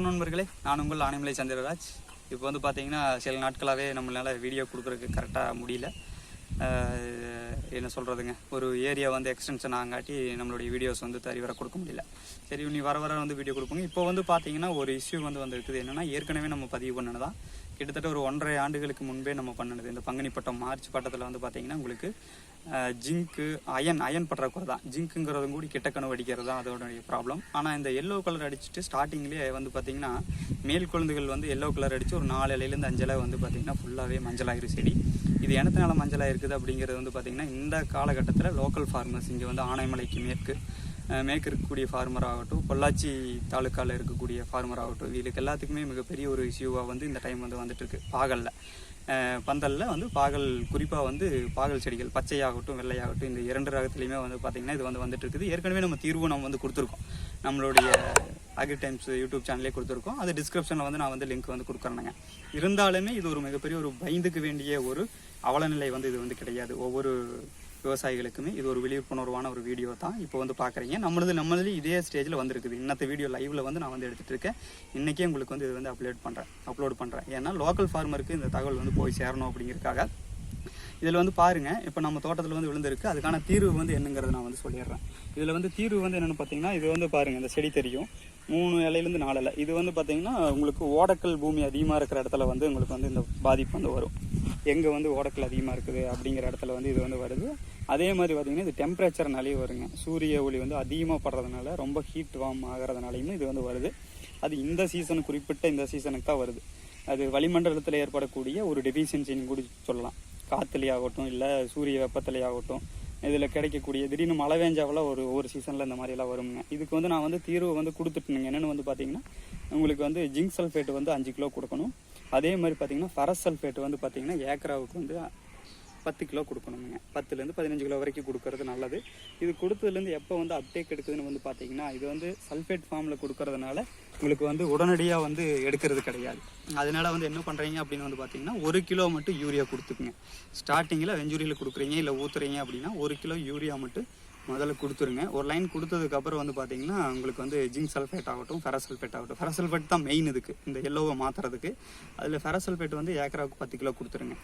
வணக்கம் நண்பர்களே. நான் உங்கள் ஆனைமலை சந்திரராஜ். இப்போ வந்து பார்த்தீங்கன்னா சில நாட்களாகவே நம்மளால் வீடியோ கொடுக்குறதுக்கு கரெக்டாக முடியல. என்ன சொல்கிறதுங்க ஒரு ஏரியா வந்து எக்ஸ்டென்ஷன் ஆகாட்டி நம்மளுடைய வீடியோஸ் வந்து தரிவர கொடுக்க முடியல. சரி நீ வர வர வந்து வீடியோ கொடுப்போங்க. இப்போ வந்து பார்த்தீங்கன்னா ஒரு இஷ்யூ வந்து வந்திருக்குது. என்னென்னா ஏற்கனவே நம்ம பதிவு பண்ணதான் கிட்டத்தட்ட ஒரு ஒன்றரை ஆண்டுகளுக்கு முன்பே நம்ம பண்ணினது. இந்த பங்குனி பட்டம் மார்ச் பட்டத்தில் வந்து பார்த்தீங்கன்னா உங்களுக்கு ஜிங்க்கு அயன் அயன் பற்றாக்குறை தான். ஜிங்க்குங்கிறதும் கூட கிட்டக்கணு அடிக்கிறது தான் அதோடைய ப்ராப்ளம் ஆனால் இந்த எல்லோ கலர் அடிச்சுட்டு ஸ்டார்டிங்லேயே வந்து பார்த்தீங்கன்னா மேல் குழந்தைகள் வந்து எல்லோ கலர் அடித்து ஒரு நாலு இலையிலேருந்து அஞ்சலை வந்து பார்த்தீங்கன்னா ஃபுல்லாகவே மஞ்சளாயிரும் செடி. இது எனத்தினால மஞ்சளாக இருக்குது அப்படிங்கிறது வந்து பார்த்திங்கன்னா இந்த காலகட்டத்தில் லோக்கல் ஃபார்மர்ஸ் இங்கே வந்து ஆனைமலைக்கு மேற்கு மேற்கு இருக்கக்கூடிய ஃபார்மர் ஆகட்டும் பொள்ளாச்சி தாலுக்காவில் இருக்கக்கூடிய ஃபார்மர் ஆகட்டும் இதுக்கு எல்லாத்துக்குமே மிகப்பெரிய ஒரு இஷ்யூவாக வந்து இந்த டைம் வந்து வந்துட்டுருக்கு. பாகலில். பந்தலில் வந்து பாகல் குறிப்பாக வந்து பாகல் செடிகள் பச்சையாகட்டும் வெள்ளையாகட்டும் இந்த இரண்டு ரகத்துலையுமே வந்து பார்த்திங்கன்னா இது வந்து வந்துட்டு இருக்குது ஏற்கனவே நம்ம தீர்வு நம்ம வந்து கொடுத்துருக்கோம். நம்மளுடைய அக்ரி டைம்ஸ் யூடியூப் சேனலே கொடுத்துருக்கோம். அது டிஸ்கிரிப்ஷனில் வந்து நான் வந்து லிங்க் வந்து கொடுக்குறேனுங்க. இருந்தாலுமே இது ஒரு மிகப்பெரிய ஒரு பயந்துக்கு வேண்டிய ஒரு அவலநிலை வந்து இது வந்து கிடையாது. ஒவ்வொரு விவசாயிகளுக்குமே இது ஒரு விழிப்புணர்வான ஒரு வீடியோ தான். இப்போ வந்து பார்க்குறீங்க. நம்மளது நம்மளது இதே ஸ்டேஜில் வந்திருக்குது. இன்னத்த வீடியோ லைவில் வந்து நான் வந்து எடுத்துகிட்டு இருக்கேன். இன்றைக்கே உங்களுக்கு வந்து இது வந்து அப்லோட் பண்ணுறேன் அப்லோட் பண்ணுறேன் ஏன்னா லோக்கல் ஃபார்மருக்கு இந்த தகவல் வந்து போய் சேரணும் அப்படிங்கிறதுக்காக இதில் வந்து பாருங்கள் இப்போ நம்ம தோட்டத்தில் வந்து விழுந்திருக்கு. அதுக்கான தீர்வு வந்து என்னங்கிறத நான் வந்து சொல்லிடுறேன். இதில் வந்து தீர்வு வந்து என்னென்னு பார்த்தீங்கன்னா இது வந்து பாருங்கள் இந்த செடி தெரியும். மூணு இலையிலேருந்து நாலு இலை. இது வந்து பார்த்தீங்கன்னா உங்களுக்கு ஓடக்கல் பூமி அதிகமாக இருக்கிற இடத்துல வந்து உங்களுக்கு வந்து இந்த பாதிப்பு வந்து வரும். எங்கே வந்து ஓடக்கல் அதிகமாக இருக்குது அப்படிங்கிற இடத்துல வந்து இது வந்து வருது. அதே மாதிரி பார்த்தீங்கன்னா இது டெம்பரேச்சர்னாலேயே வருங்க. சூரிய ஒளி வந்து அதிகமாக படுறதுனால ரொம்ப ஹீட் வார்ம் ஆகிறதுனாலையும் இது வந்து வருது. அது இந்த சீசன் குறிப்பிட்ட இந்த சீசனுக்கு தான் வருது. அது வளிமண்டலத்தில் ஏற்படக்கூடிய ஒரு டெபிஷியன்சின்னு கூட சொல்லலாம். காற்றுலையாகட்டும் இல்லை சூரிய வெப்பத்திலையாகட்டும் இதில் கிடைக்கக்கூடிய திடீர்னு மழை வேஞ்சாவில் ஒரு ஒரு சீசனில் இந்த மாதிரியெல்லாம் வருங்க. இதுக்கு வந்து நான் வந்து தீர்வு வந்து கொடுத்துட்டுனுங்க. என்னென்னு வந்து பார்த்தீங்கன்னா உங்களுக்கு வந்து ஜிங்க் சல்ஃபேட் வந்து அஞ்சு கிலோ கொடுக்கணும். அதே மாதிரி பார்த்தீங்கன்னா ஃபரஸ் சல்ஃபேட் வந்து பார்த்தீங்கன்னா ஏக்கராவுக்கு வந்து பத்து கிலோ கொடுக்கணுங்க பத்துலேருந்து பதினஞ்சு கிலோ வரைக்கும் கொடுக்கறது நல்லது. இது கொடுத்ததுலேருந்து எப்போ வந்து அப்டேக் எடுக்குதுன்னு வந்து பார்த்தீங்கன்னா இது வந்து சல்ஃபேட் ஃபார்மில் கொடுக்கறதுனால உங்களுக்கு வந்து உடனடியாக வந்து எடுக்கிறது கிடையாது. அதனால வந்து என்ன பண்ணுறீங்க அப்படின்னு வந்து பார்த்தீங்கன்னா ஒரு கிலோ மட்டும் யூரியா கொடுத்துக்குங்க. ஸ்டார்டிங்கில் வெஞ்சூரியில் கொடுக்குறீங்க இல்லை ஊற்றுறீங்க அப்படின்னா ஒரு கிலோ யூரியா மட்டும் முதல்ல கொடுத்துருங்க. ஒரு லைன் கொடுத்ததுக்கப்புறம் வந்து பார்த்தீங்கன்னா உங்களுக்கு வந்து ஜிங்க் சல்ஃபேட் ஆகட்டும் ஃபெரசல்ஃபேட் ஆகட்டும். ஃபெரசல்ஃபேட் தான் மெயின் இதுக்கு இந்த எல்லோவை மாற்றுறதுக்கு அதில் ஃபெரசல்ஃபேட் வந்து ஏக்கராவுக்கு பத்து கிலோ கொடுத்துருங்க.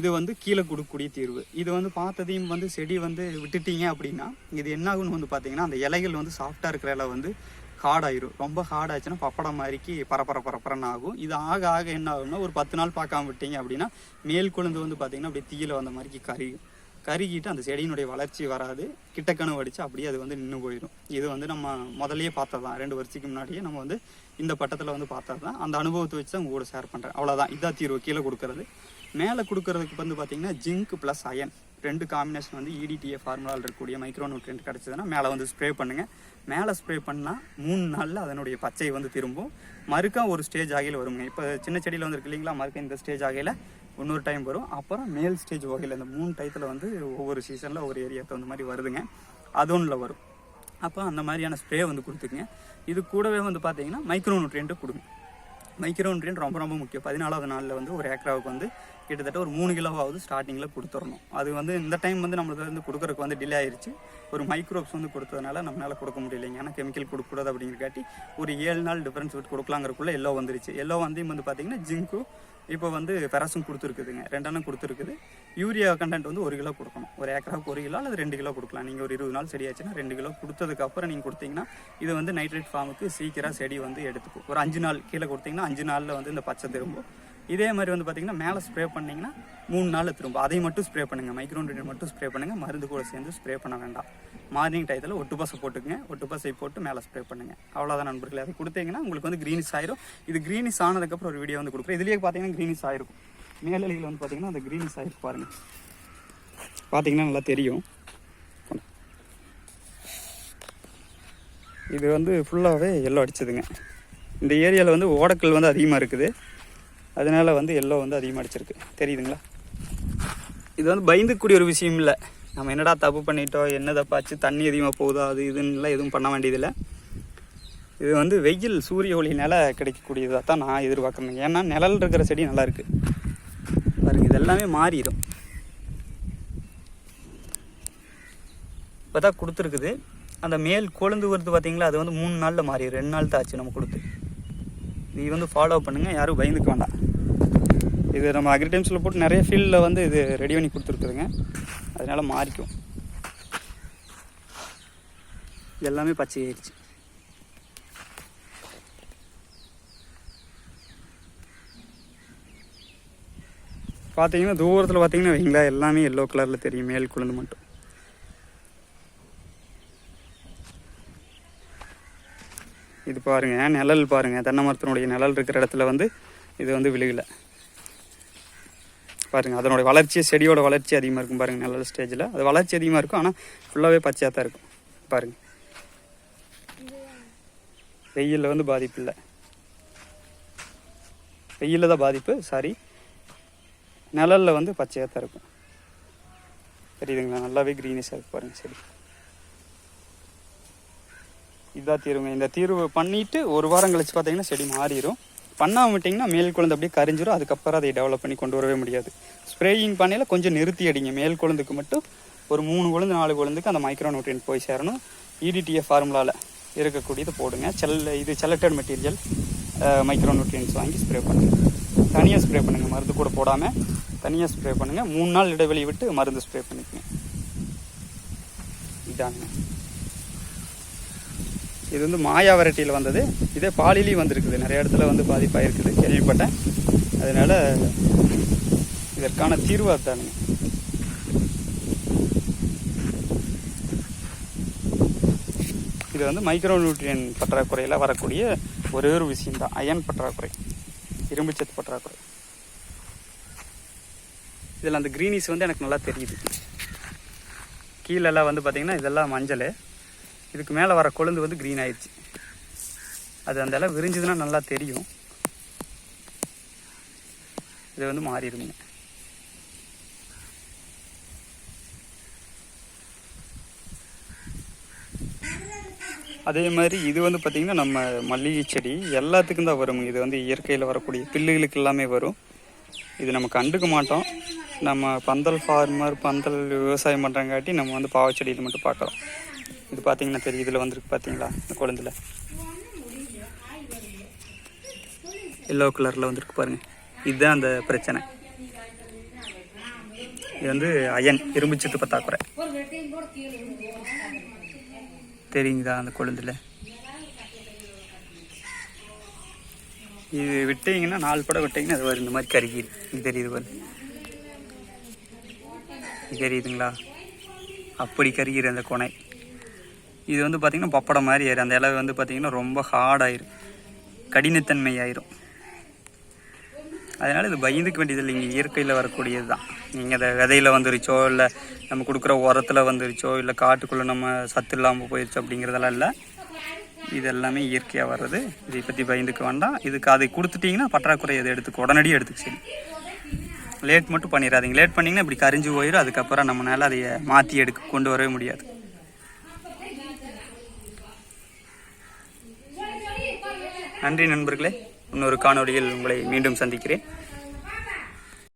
இது வந்து கீழே கொடுக்கக்கூடிய தீர்வு. இது வந்து பார்த்ததையும் வந்து செடி வந்து விட்டுட்டீங்க அப்படின்னா இது என்னாகும்னு வந்து பார்த்தீங்கன்னா அந்த இலைகள் வந்து சாஃப்டாக இருக்கிற இலை வந்து ஹார்டாயிரும் ரொம்ப ஹார்ட் ஆச்சுன்னா பப்படம் மாதிரிக்கு பரப்பர பரப்பரன்னு ஆகும். இது ஆக ஆக என்ன ஆகும்னா ஒரு பத்து நாள் பார்க்காம விட்டீங்க அப்படின்னா மேல் கொழுந்து வந்து பார்த்தீங்கன்னா அப்படியே தீயில வந்த மாதிரிக்கு கரையும். கருகிட்டு அந்த செடியினுடைய வளர்ச்சி வராது. கிட்டக்கணு அடிச்சு அப்படியே அது வந்து நின்று போயிடும். இது வந்து நம்ம முதல்லையே பார்த்தது தான் ரெண்டு வருஷத்துக்கு முன்னாடியே நம்ம வந்து இந்த பட்டத்தில் வந்து பார்த்தது தான் அந்த அனுபவத்தை வச்சு தான் உங்க கூட ஷேர் பண்ணுறேன் அவ்வளோதான் இதான் தீர்வு. கீழே கொடுக்கறது. மேலே கொடுக்கறதுக்கு வந்து பார்த்தீங்கன்னா ஜிங்க் ப்ளஸ் அயன் ரெண்டு காம்பினேஷன் வந்து இடிடிஏ ஃபார்முலாவில் இருக்கக்கூடிய மைக்ரோ நியூட்ரியன்ட் கிடச்சதுன்னா மேலே வந்து ஸ்ப்ரே பண்ணுங்கள் மேலே ஸ்ப்ரே பண்ணால் மூணு நாளில் அதனுடைய பச்சை வந்து திரும்பும். மறுக்கா ஒரு ஸ்டேஜ் ஆகையில் வருங்க. இப்போ சின்ன செடியில் வந்து இருக்கு இல்லைங்களா? மறுக்க இந்த ஸ்டேஜ் ஆகையில் இன்னொரு டைம் வரும். அப்புறம் மேல் ஸ்டேஜ் வகையில் இந்த மூணு டயத்தில் வந்து ஒவ்வொரு சீசனில் ஒவ்வொரு ஏரியா தகுந்த மாதிரி வருதுங்க. அது ஒன்றில் வரும். அப்போ அந்த மாதிரியான ஸ்ப்ரே வந்து கொடுத்துக்குங்க. இது கூடவே வந்து பார்த்தீங்கன்னா மைக்ரோ நியூட்ரியன்ட்டு கொடுங்க. மைக்ரோ நியூட்ரியன்ட் ரொம்ப ரொம்ப முக்கியம். பதினாலாவது நாளில் வந்து ஒரு ஏக்கராவுக்கு வந்து கிட்டத்தட்ட ஒரு மூணு கிலோவாவது ஸ்டார்டிங்கில் கொடுத்துடணும். அது வந்து இந்த டைம் வந்து நம்மளுக்கு வந்து கொடுக்குறதுக்கு வந்து டிலே ஆயிடுச்சு ஒரு மைக்ரோப்ஸ் வந்து கொடுத்ததுனால நம்மளால் கொடுக்க முடியலைங்க. ஏன்னா கெமிக்கல் கொடுக்கக்கூடாது அப்படிங்கிறக்காட்டி ஒரு ஏழு நாள் டிஃப்ரென்ஸ் விட்டு கொடுக்கலாங்கிறக்குள்ள எல்லோ வந்துருச்சு. எல்லோ வந்து வந்து பார்த்தீங்கன்னா ஜிங்க்கும் இப்போ வந்து பெராசும் கொடுத்துருக்குதுங்க. ரெண்டெண்ணம் கொடுத்துருக்குது. யூரியா கண்டென்ட் வந்து ஒரு கிலோ கொடுக்கணும். ஒரு ஏக்கராவுக்கு ஒரு கிலோ அல்லது ரெண்டு கிலோ கொடுக்கலாம். நீங்கள் ஒரு இருபது நாள் செடி ஆச்சுன்னா ரெண்டு கிலோ கொடுத்ததுக்கப்புறம் நீங்கள் கொடுத்தீங்கன்னா இது வந்து நைட்ரேட் ஃபார்முக்கு சீக்கிரம் செடி வந்து எடுத்துக்கும். ஒரு அஞ்சு நாள் கீழே கொடுத்தீங்கன்னா அஞ்சு நாளில் வந்து இந்த பச்சை திரும்பும். இதே மாதிரி வந்து பார்த்தீங்கன்னா மேலே ஸ்ப்ரே பண்ணிங்கன்னா மூணு நாள் திரும்ப அதை மட்டும் ஸ்ப்ரே பண்ணுங்கள் மைக்ரோன் மட்டும் ஸ்ப்ரே பண்ணுங்கள் மருந்து கூட சேர்ந்து ஸ்ப்ரே பண்ண வேண்டாம். மார்னிங் டயத்தில் ஒட்டு பசை போட்டுக்குங்க. ஒட்டு பசை போட்டு மேலே ஸ்ப்ரே பண்ணுங்கள் அவ்வளோதான் நண்பர்களே. அதை கொடுத்தீங்கன்னா உங்களுக்கு வந்து க்ரீனிஷ் ஆயிரும். இது க்ரீனிஷ் ஆனதுக்கப்புறம் ஒரு வீடியோ வந்து கொடுக்குறேன். இதுலேயே பார்த்தீங்கன்னா க்ரீனிஷ் ஆயிருக்கும். மேலலையில் வந்து பார்த்தீங்கன்னா அந்த க்ரீனிஷ் ஆயிருக்கு பாருங்கள் பார்த்தீங்கன்னா நல்லா தெரியும். இது வந்து ஃபுல்லாகவே எல்லோ அடிச்சதுங்க. இந்த ஏரியாவில் வந்து ஓடக்கல் வந்து அதிகமாக இருக்குது. அதனால வந்து எல்லோ வந்து அதிகமாக அடிச்சிருக்கு தெரியுதுங்களா? இது வந்து பயந்துக்கூடிய ஒரு விஷயம் இல்லை. நம்ம என்னடா தப்பு பண்ணிட்டோம் என்ன தப்பாச்சு தண்ணி அதிகமாக போகுதோ அது இதுன்னுலாம் எதுவும் பண்ண வேண்டியதில்லை. இது வந்து வெயில் சூரிய ஒளியினால் கிடைக்கக்கூடியதாக தான் நான் எதிர்பார்க்குறேன் ஏன்னா நிழல் இருக்கிற செடி நல்லாயிருக்கு பாருங்க இது எல்லாமே மாறிடும். இப்போ தான் கொடுத்துருக்குது. அந்த மேல் கொழுந்து வருது பார்த்தீங்களா அது வந்து மூணு நாளில் மாறிடும். ரெண்டு நாள் தான் ஆச்சு நம்ம கொடுத்து. நீ வந்து ஃபாலோ பண்ணுங்கள் யாரும் பயந்துக்க வேண்டாம். இது நம்ம அக்ரி டைம்ஸில் போட்டு நிறைய ஃபீல்டில் வந்து இது ரெடி பண்ணி கொடுத்துருக்குதுங்க. அதனால் மாறிக்கும். எல்லாமே பச்சை ஆயிடுச்சு. பார்த்தீங்கன்னா தூரத்தில் பார்த்தீங்கன்னா வைங்களா எல்லாமே எல்லோ கலரில் தெரியும் மேல் குழந்தை மட்டும். பாருங்கள் நிழல் பாருங்கள் தென்னை மரத்தினுடைய நிழல் இருக்கிற இடத்துல வந்து இது வந்து விழுகலை. பாருங்கள் அதனுடைய வளர்ச்சி செடியோட வளர்ச்சி அதிகமாக இருக்கும் பாருங்கள் நிழல் ஸ்டேஜில் அது வளர்ச்சி அதிகமாக இருக்கும் ஆனால் ஃபுல்லாகவே பச்சையாக தான் இருக்கும். பாருங்கள் வெயிலில் வந்து பாதிப்பு இல்லை. வெயிலில் தான் பாதிப்பு சாரி நிழலில் வந்து பச்சையாக தான் இருக்கும். தெரியுதுங்களா? நல்லாவே க்ரீனிஷாக இருக்கு பாருங்கள் செடி. இதான் தீர்வுங்க. இந்த தீர்வு பண்ணிட்டு ஒரு வாரம் கழிச்சு பார்த்தீங்கன்னா செடி மாறிடும் பண்ணாமல் விட்டிங்கன்னா மேல் குழந்தை அப்படியே கரிஞ்சிடும் அதுக்கப்புறம் அதை டெவலப் பண்ணி கொண்டு வரவே முடியாது. ஸ்ப்ரேயிங் பண்ணையில் கொஞ்சம் நிறுத்தி அடிங்க. மேல் குழந்தைக்கு மட்டும் ஒரு மூணு குழந்தை நாலு குழந்தைக்கு அந்த மைக்ரோ நியூட்ரியன் போய் சேரணும். இடிடிஎஃப் ஃபார்முலாவில் இருக்கக்கூடியது போடுங்க. செல்ல இது செலக்டட் மெட்டீரியல் மைக்ரோ நியூட்ரியன்ஸ் வாங்கி ஸ்ப்ரே பண்ணுங்கள் தனியாக ஸ்ப்ரே பண்ணுங்கள் மருந்து கூட போடாமல் தனியாக ஸ்ப்ரே பண்ணுங்கள் மூணு நாள் இடைவெளி விட்டு மருந்து ஸ்ப்ரே பண்ணிக்கங்க. இதாங்க. இது வந்து மாயா வெரைட்டியில் வந்தது. இதே பாலிலையும் வந்திருக்குது. நிறைய இடத்துல வந்து பாதிப்பாயிருக்குது கேள்விப்பட்டேன். அதனால் இதற்கான தீர்வு அதுதானுங்க. இது வந்து மைக்ரோ நியூட்ரியன் பற்றாக்குறையில் வரக்கூடிய ஒரே ஒரு விஷயம்தான். அயன் பற்றாக்குறை. இரும்புச்சத்து பற்றாக்குறை. இதில் அந்த க்ரீனிஸ் வந்து எனக்கு நல்லா தெரியுது. கீழெல்லாம் வந்து பார்த்திங்கன்னா இதெல்லாம் மஞ்சள். இதுக்கு மேலே வர கொழுந்து வந்து க்ரீன் ஆயிடுச்சு அது அந்த அளவு விரிஞ்சதுன்னா நல்லா தெரியும். இது வந்து மாறிடுங்க அதே மாதிரி இது வந்து பார்த்திங்கன்னா நம்ம மல்லிகை செடி எல்லாத்துக்கும் தான் வரும். இது வந்து இயற்கையில் வரக்கூடிய பில்லுகளுக்கு எல்லாமே வரும். இது நம்ம கண்டுக்க மாட்டோம். நம்ம பந்தல் ஃபார்மர் பந்தல் விவசாயம் பண்ணுறங்காட்டி நம்ம வந்து பாவச்செடியில் மட்டும் பார்க்குறோம். இது பார்த்தீங்கன்னா தெரியும் இதில் வந்திருக்கு பார்த்தீங்களா இந்த குழந்தையில். எல்லோ கலரில் வந்திருக்கு பாருங்கள் இதுதான் அந்த பிரச்சனை. இது வந்து அயன் இரும்புச்சத்து பத்தாக்குறை தெரியுங்களா அந்த கொழுந்தில் இது விட்டீங்கன்னா நாலு படம் விட்டீங்கன்னா அது வரும் இந்த மாதிரி கருகிடு இது தெரியுது பாரு. இது தெரியுதுங்களா? அப்படி கருகிற அந்த கொனை. இது வந்து பார்த்திங்கன்னா பப்படம் மாதிரி ஆயிரும். அந்த இலை வந்து பார்த்திங்கன்னா ரொம்ப ஹார்டாயிரும் கடினத்தன்மை ஆயிரும். அதனால் இது பயந்துக்க வேண்டியது இல்லைங்க இயற்கையில் வரக்கூடியது தான். நீங்கள் அதை விதையில் வந்துருச்சோ இல்லை நம்ம கொடுக்குற உரத்தில் வந்துருச்சோ இல்லை காட்டுக்குள்ளே நம்ம சத்து இல்லாமல் போயிடுச்சோ அப்படிங்கிறதெல்லாம் இல்லை. இது எல்லாமே இயற்கையாக வர்றது. இதை பற்றி பயந்துக்க வேண்டாம். இதுக்கு அதை கொடுத்துட்டிங்கன்னா பற்றாக்குறை அதை எடுத்துக்க உடனடியாக எடுத்துக்க சரி லேட் மட்டும் பண்ணிடாதீங்க. லேட் பண்ணிங்கன்னா இப்படி கரிஞ்சு போயிடும் அதுக்கப்புறம் நம்மளால் அதை மாற்றி எடுக்க கொண்டு வரவே முடியாது. நன்றி நண்பர்களே. இன்னொரு காணொளியில் உங்களை மீண்டும் சந்திக்கிறேன்.